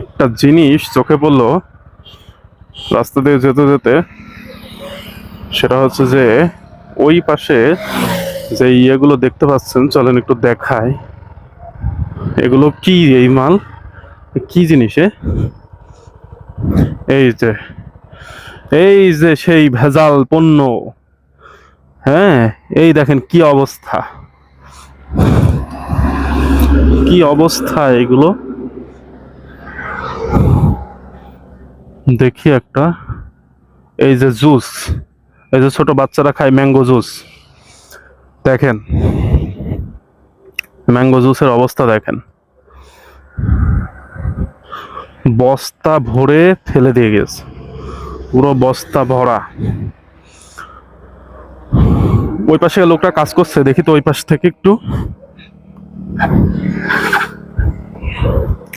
একটা জিনিস চোখে পড়ল রাস্তা দিয়ে যেতে যেতে, সেটা হচ্ছে যে ওই পাশে যে ইয়েগুলো দেখতে পাচ্ছেন, চলেন একটু দেখায় এগুলো কি এই মাল? কি জিনিসে এই যে এই যে সেই ভেজাল পণ্য। হ্যাঁ এই দেখেন কি অবস্থা। কি অবস্থা এগুলো? দেখি একটা। এই যে জুস, এই যে ছোট বাচ্চারা খায় ম্যাঙ্গো জুস। দেখেন, ম্যাঙ্গো জুসের অবস্থা দেখেন। বস্তা ভরে ফেলে দিয়ে গেছে। পুরো বস্তা ভরা। ওই পাশে লোকটা কাজ করছে, দেখি তো ওই পাশ থেকে একটু।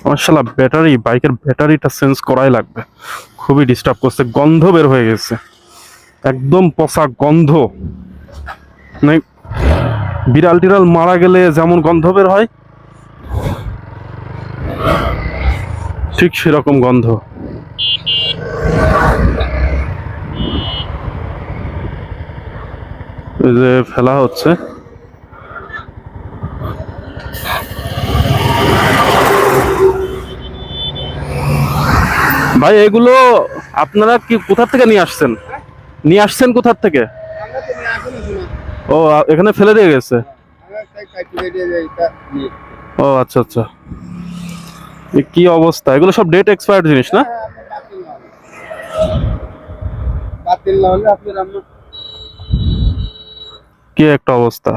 আমার শালা ব্যাটারি বাইকের ব্যাটারিটা চেঞ্জ করাই লাগবে। খুবই ডিস্টার্ব করছে, গন্ধ বের হয়ে গেছে। একদম পচা গন্ধ। মানে বিড়াল টিড়াল মারা গেলে যেমন গন্ধ বের হয়, ঠিক সেরকম গন্ধ। যে ফেলা হচ্ছে। ভাই, এগুলো আপনারা কি কোথা থেকে নিয়ে আসছেন? নিয়ে আসছেন কোথার থেকে। ও এখানে ফেলে দিয়ে গেছে। ও আচ্ছা আচ্ছা। কি অবস্থা? এগুলো সব ডেট এক্সপায়ার্ড জিনিস না? কি একটা অবস্থা?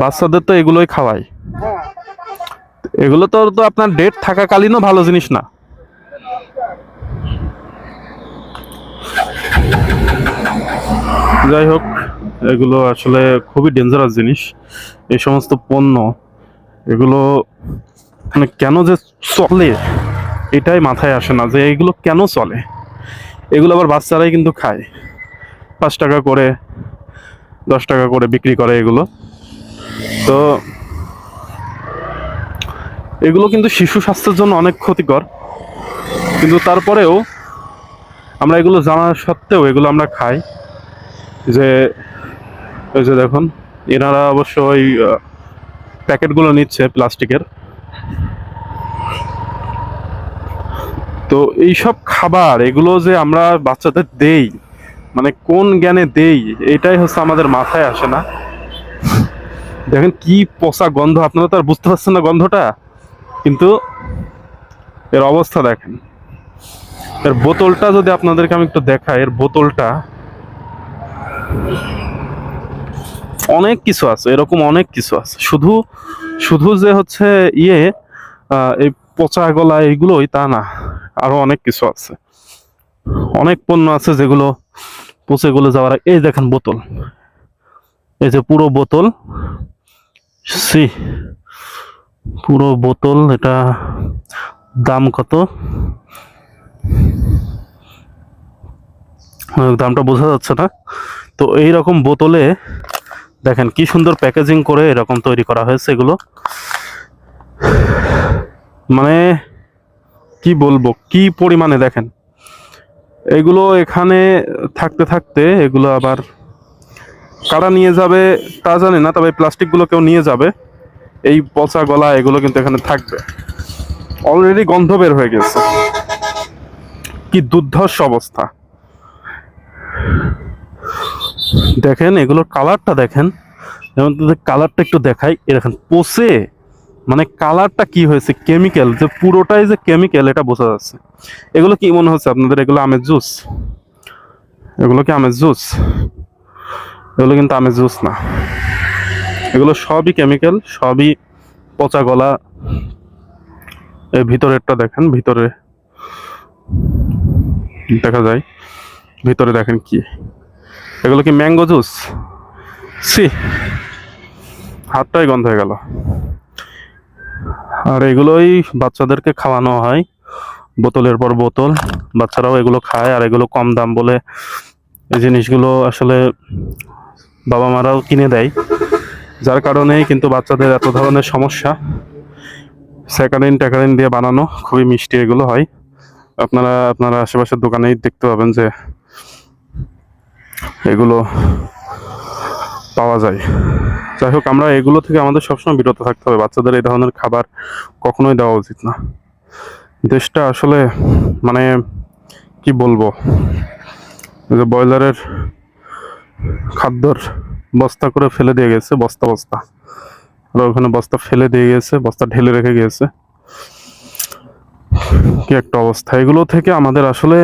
বাচ্চাদের তো এগুলোই খাওয়াই। এগুলো তো আপনার ডেট থাকাকালীনও ভালো জিনিস না। যাই হোক, এগুলো আসলে খুবই ডেঞ্জারাস জিনিস। এই সমস্ত পণ্য, এগুলো মানে কেন যে চলে, এটাই মাথায় আসে না যে এগুলো কেন চলে। এগুলো আবার বাচ্চারাই কিন্তু খায়। পাঁচ টাকা করে, দশ টাকা করে বিক্রি করে এগুলো। তো এগুলো কিন্তু শিশু স্বাস্থ্যের জন্য অনেক ক্ষতিকর। কিন্তু তারপরেও আমরা এগুলো জানা সত্ত্বেও এগুলো আমরা খাই। যে, ওই যে দেখুন, এনারা অবশ্য ওই প্যাকেটগুলো নিচ্ছে প্লাস্টিকের। তো এইসব খাবার, এগুলো যে আমরা বাচ্চাদের দেই মানে কোন জ্ঞানে দেই, এটাই হচ্ছে আমাদের মাথায় আসে না। দেখেন কি পচা গন্ধ, আপনারা তো আর বুঝতে পারছেন না গন্ধটা? কিন্তু এর অবস্থা দেখেন। এর বোতলটা যদি আপনাদেরকে আমি একটু দেখাই, এর বোতলটা অনেক কিছু আছে, এরকম অনেক কিছু আছে। শুধু শুধু যে হচ্ছে ইয়ে এই পচা গলা এইগুলোই তা না, আরও অনেক কিছু আছে। অনেক পণ্য আছে যেগুলো পচে গলে যাওয়ার এই দেখেন বোতল। এই যে পুরো বোতল, সি, পুরো বোতল, এটা দাম কত? দামটা বোঝা যাচ্ছে না। তো এই রকম বোতলে দেখেন কি সুন্দর প্যাকেজিং করে এরকম তৈরি করা হয়েছে এগুলো। মানে কি বলব, কি পরিমাণে দেখেন। এগুলো এখানে থাকতে থাকতে এগুলো আবার কারা নিয়ে যাবে তা জানি না, তবে প্লাস্টিকগুলো কেউ নিয়ে যাবে। এই পচা গলা এগুলো কিন্তু এখানে থাকবে। অলরেডি গন্ধ বের হয়ে গেছে। কি দুর্ধর্ষ অবস্থা। দেখেন, এগুলোর কালারটা দেখেন। যেমন কালারটা একটু দেখাই, এ দেখেন পচে মানে কালারটা কি হয়েছে কেমিক্যাল যে পুরোটাই যে কেমিক্যাল এটা বোঝা যাচ্ছে। এগুলো কি মনে হচ্ছে আপনাদের? এগুলো আমের জুস? এগুলো কি আমের জুস? এগুলো কিন্তু আমের জুস না। এগুলো সবই কেমিক্যাল সবই পচা গলা। এই ভিতরেরটা দেখেন, ভিতরে। দেখা যায়, ভিতরে দেখেন কি। এগুলো কি ম্যাঙ্গো জুস? সি হাতটাই গন্ধ হয়ে গেল। আর এগুলোই বাচ্চাদেরকে খাওয়ানো হয়। বোতলের পর বোতল। বাচ্চারাও এগুলো খায় আর এগুলো কম দাম বলে এই জিনিসগুলো আসলে বাবা মারাও কিনে দেয়। যার কারণেই কিন্তু বাচ্চাদের এত ধরনের সমস্যা। স্যাকারিন ট্যাকারিন দিয়ে বানানো খুবই মিষ্টি এগুলো হয়। আপনারা আপনারা আশেপাশের দোকানেই দেখতে পাবেন যে এগুলো পাওয়া যায়। যাই হোক, আমরা এগুলো থেকে আমাদের সবসময় বিরত থাকতে হবে। বাচ্চাদের এই ধরনের খাবার কখনোই দেওয়া উচিত না। দেশটা আসলে মানে কি বলব? যে ব্রয়লারের খাদ্যর বস্তা করে ফেলে দিয়ে গেছে, বস্তা বস্তা। ওরা ওখানে বস্তা ফেলে দিয়ে গেছে, বস্তা ঢেলে রেখে গিয়েছে। কি একটা অবস্থা। এগুলো থেকে আমাদের আসলে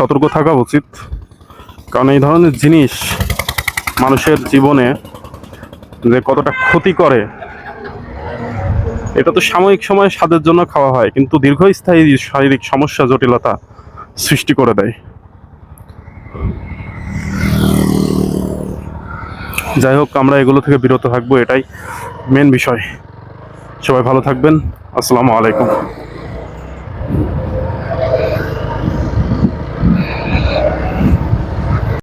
সতর্ক থাকা উচিত। কারণ এই ধরনের জিনিস মানুষের জীবনে যে কতটা ক্ষতি করে, এটা তো সাময়িক সময় স্বাদের জন্য খাওয়া হয়, কিন্তু দীর্ঘস্থায়ী শারীরিক সমস্যা, জটিলতা সৃষ্টি করে দেয়। যাই হোক, আমরা এগুলো থেকে বিরত থাকব, এটাই মেন বিষয়। সবাই ভালো থাকবেন। আসসালামু আলাইকুম।